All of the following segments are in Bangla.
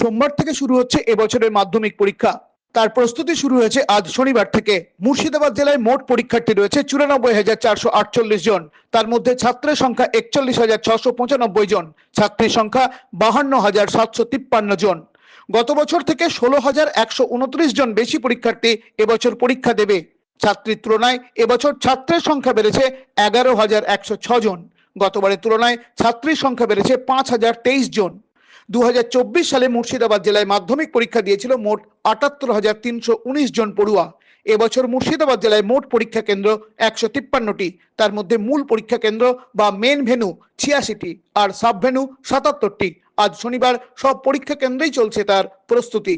সোমবার থেকে শুরু হচ্ছে এবছরের মাধ্যমিক পরীক্ষা। তার প্রস্তুতি শুরু হয়েছে আজ শনিবার থেকে। মুর্শিদাবাদ জেলায় মোট পরীক্ষার্থী রয়েছে চুরানব্বই হাজার চারশো আটচল্লিশ জন। তার মধ্যে ছাত্রের সংখ্যা একচল্লিশ হাজার ছশো পঁচানব্বই জন। ছাত্রীর সংখ্যা বাহান্ন হাজার সাতশো তিপ্পান্ন জন। গত বছর থেকে ষোলো হাজার একশো উনত্রিশ জন বেশি পরীক্ষার্থী এবছর পরীক্ষা দেবে। ছাত্রীর তুলনায় এবছর ছাত্রের সংখ্যা বেড়েছে এগারো হাজার একশো জন। গতবারের তুলনায় ছাত্রীর সংখ্যা বেড়েছে পাঁচ হাজার তেইশ জন। দু হাজার চব্বিশ সালে মুর্শিদাবাদ জেলায় মাধ্যমিক পরীক্ষা দিয়েছিল মোট আটাত্তর হাজার তিনশো উনিশ জন পড়ুয়া। এবছর মুর্শিদাবাদ জেলায় মোট পরীক্ষা কেন্দ্র একশো তিপ্পান্নটি। তার মধ্যে মূল পরীক্ষা কেন্দ্র বা মেন ভেনু ছিয়াশিটি আর সাব ভেনু সাতাত্তরটি। আজ শনিবার সব পরীক্ষা কেন্দ্রেই চলছে তার প্রস্তুতি।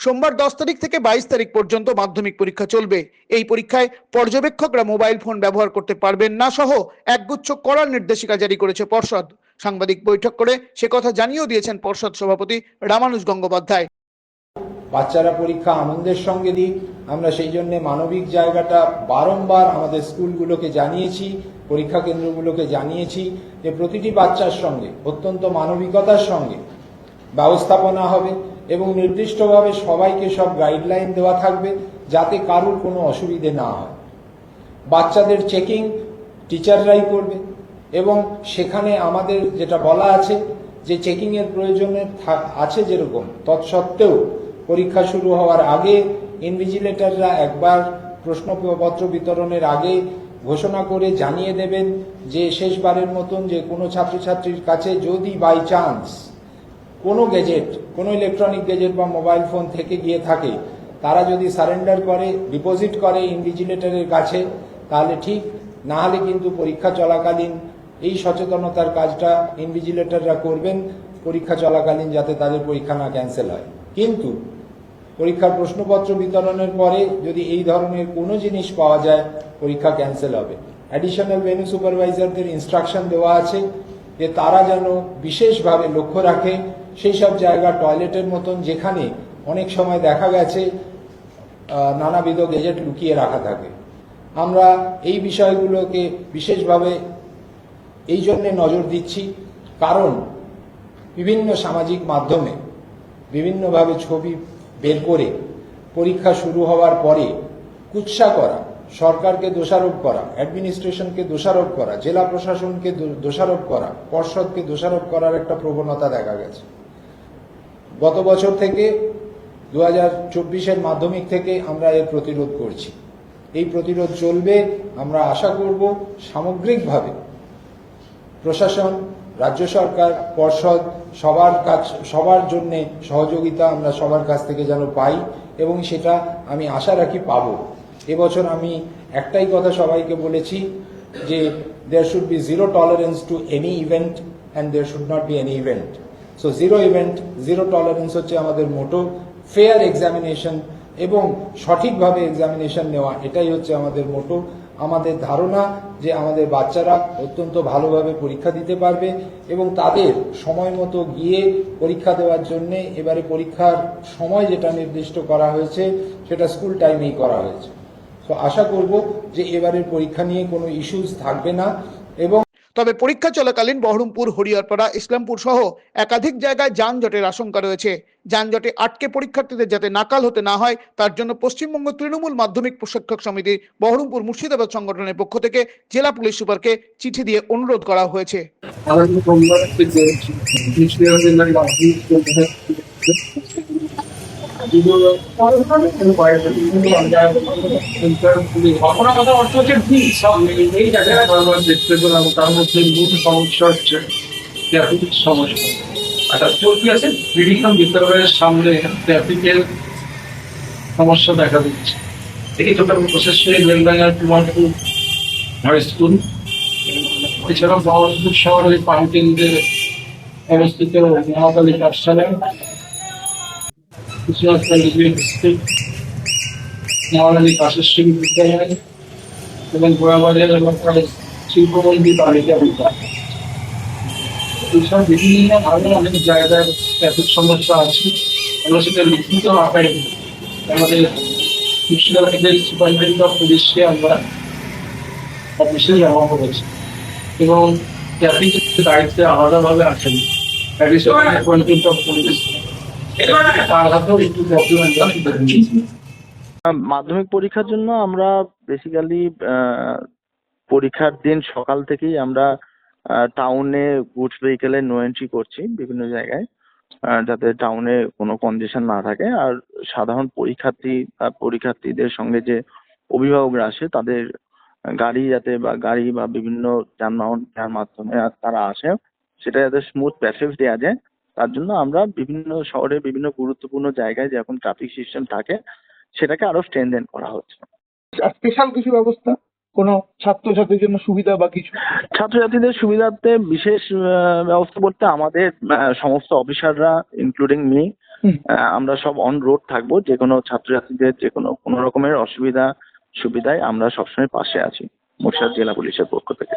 সোমবার দশ তারিখ থেকে বাইশ তারিখ পর্যন্ত মাধ্যমিক পরীক্ষা চলবে। এই পরীক্ষায় পর্যবেক্ষকরা মোবাইল ফোন ব্যবহার করতে পারবেন না সহ একগুচ্ছ করার নির্দেশিকা জারি করেছে পর্ষদ। সাংবাদিক বৈঠক করে সে কথা জানিয়েও দিয়েছেন পর্ষদ সভাপতি রামানুজ গঙ্গোপাধ্যায়। বাচ্চারা পরীক্ষা আনন্দের সঙ্গে দিক। আমরা সেই জন্য মানবিক জায়গাটা বারংবার আমাদের স্কুলগুলোকে জানিয়েছি, পরীক্ষা কেন্দ্রগুলোকে জানিয়েছি যে প্রতিটি বাচ্চার সঙ্গে, অত্যন্ত মানবিকতার সঙ্গে ব্যবস্থাপনা হবে। এবং নির্দিষ্টভাবে সবাইকে সব গাইডলাইন দেওয়া থাকবে যাতে কারুর কোনো অসুবিধে না হয়। বাচ্চাদের চেকিং টিচাররাই করবে এবং সেখানে আমাদের যেটা বলা আছে যে চেকিং এর প্রয়োজনে আছে যেরকম। তৎসত্ত্বেও পরীক্ষা শুরু হওয়ার আগে ইনভিজিলেটররা একবার প্রশ্নপত্র বিতরণের আগে ঘোষণা করে জানিয়ে দেবেন যে শেষবারের মতন যে কোনো ছাত্রছাত্রীর কাছে যদি বাই চান্স কোনো গেজেট কোনো ইলেকট্রনিক গেজেট বা মোবাইল ফোন থেকে গিয়ে থাকে, তারা যদি সারেন্ডার করে ডিপোজিট করে ইনভিজিলেটরের কাছে, তাহলে ঠিক, না হলে কিন্তু পরীক্ষা চলাকালীন এই সচেতনতার কাজটা ইনভিজিলেটররা করবেন, পরীক্ষা চলাকালীন যাতে তাদের পরীক্ষা না ক্যান্সেল হয়। কিন্তু, পরীক্ষার প্রশ্নপত্র বিতরণের পরে যদি এই ধরনের কোনো জিনিস পাওয়া যায়, পরীক্ষা ক্যান্সেল হবে। অ্যাডিশনাল ভেনু সুপারভাইজারদের ইনস্ট্রাকশন দেওয়া আছে যে তারা যেন বিশেষভাবে লক্ষ্য রাখে সেই সব জায়গা টয়লেটের মতন যেখানে অনেক সময় দেখা গেছে নানাবিধ গেজেট লুকিয়ে রাখা থাকে। আমরা এই বিষয়গুলোকে বিশেষভাবে এই জন্যে নজর দিচ্ছি, কারণ বিভিন্ন সামাজিক মাধ্যমে বিভিন্নভাবে ছবি বের করে পরীক্ষা শুরু হওয়ার পরে কুৎসা করা, সরকারকে দোষারোপ করা, অ্যাডমিনিস্ট্রেশনকে দোষারোপ করা, জেলা প্রশাসনকে দোষারোপ করা, পর্ষদকে দোষারোপ করার একটা প্রবণতা দেখা গেছে। গত বছর থেকে দু হাজার চব্বিশের মাধ্যমিক থেকে আমরা এর প্রতিরোধ করছি। এই প্রতিরোধ চলবে, আমরা আশা করব, সামগ্রিকভাবে। প্রশাসন, রাজ্য সরকার, পর্ষদ, সবার কাছ, সবার জন্য সহযোগিতা আমরা সবার কাছ থেকে যেন পাই এবং সেটা আমি আশা রাখি পাবো। এবছর আমি একটাই কথা সবাইকে বলেছি যে there should be zero tolerance to any event and there should not be any event so zero event zero tolerance হচ্ছে আমাদের মোটো ফেয়ার এক্সামিনেশন এবং সঠিকভাবে এক্সামিনেশন নেওয়া। এটাই হচ্ছে আমাদের মোটো। আমাদের ধারণা যে আমাদের বাচ্চারা অত্যন্ত ভালোভাবে পরীক্ষা দিতে পারবে এবং তাদের সময় মতো গিয়ে পরীক্ষা দেওয়ার জন্য এবারে পরীক্ষার সময় যেটা নির্দিষ্ট করা হয়েছে, সেটা স্কুল টাইমেই করা হয়েছে। তো আশা করব যে এবারের পরীক্ষা নিয়ে কোনো ইস্যুস থাকবে না এবং তবে পরীক্ষা চলাকালীন বহরমপুর হরিয়ারপাড়া ইসলামপুর সহ একাধিক জায়গায় যানজটের আশঙ্কা রয়েছে। যানজটে আটকে পরীক্ষার্থীদের যাতে নাকাল হতে না হয়, তার জন্য পশ্চিমবঙ্গ তৃণমূল মাধ্যমিক প্রশিক্ষক সমিতি বহরমপুর মুর্শিদাবাদ সংগঠনের পক্ষ থেকে জেলা পুলিশ সুপারকে চিঠি দিয়ে অনুরোধ করা হয়েছে। তার মধ্যে সমস্যা হচ্ছে ট্রাফিক সমস্যা বিদ্যালয়ের সামনে ট্রাফিকের সমস্যা দেখা দিচ্ছে এই টোটাল প্রসেসে স্কুল এছাড়াও শহরের পাউটিনদের অবস্থিত মহাকালী কাশেশ্বরী বিদ্যালয় এবং গোয়াবাজার এলাকার শিল্পমন্দির বাড়িতে বিদ্যালয় এইসব অনেক জায়গায় ট্রাফিক সমস্যা আছে আমরা সেটা লিখিত আকারে আমাদের মুর্শিদাবাদের সুপারিনটেন্ডেন্ট অফ পুলিশকে আমরা অফিসে জমা করেছি এবং ট্রাফিক দায়িত্বে আলাদাভাবে আছেন অফ পুলিশ মাধ্যমিক পরীক্ষার জন্য আমরা বেসিক্যালি পরীক্ষার দিন সকাল থেকেই আমরা টাউনে গুডস ভেহিকেলের নো এন্ট্রি করছি বিভিন্ন জায়গায় যাতে টাউনে কোনো কনজেশন না থাকে। আর সাধারণ পরীক্ষার্থী পরীক্ষার্থীদের সঙ্গে যে অভিভাবকরা আসে, তাদের গাড়ি যাতে বা গাড়ি বা বিভিন্ন যানবাহন যার মাধ্যমে তারা আসে, সেটা যাতে স্মুথ প্যাসেজ দেওয়া যায়। তার জন্য আমরা বিভিন্ন শহরে বিভিন্ন গুরুত্বপূর্ণ জায়গায় যেরকম ট্রাফিক সিস্টেম থাকে সেটাকে আরও স্ট্রেনদেন করা হচ্ছে। স্পেশাল কিছু ব্যবস্থা? কোনো ছাত্রছাত্রীর জন্য সুবিধা বা কিছু? ছাত্রছাত্রীদের সুবিধার্থে বিশেষ ব্যবস্থা বলতে আমাদের সমস্ত অফিসাররা ইনক্লুডিং মি আমরা সব অন রোড থাকব। যে কোনো ছাত্রছাত্রীদের যে কোনো কোনো রকমের অসুবিধা সুবিধায় আমরা সবসময় পাশে আছি মুর্শিদাবাদ জেলা পুলিশের পক্ষ থেকে।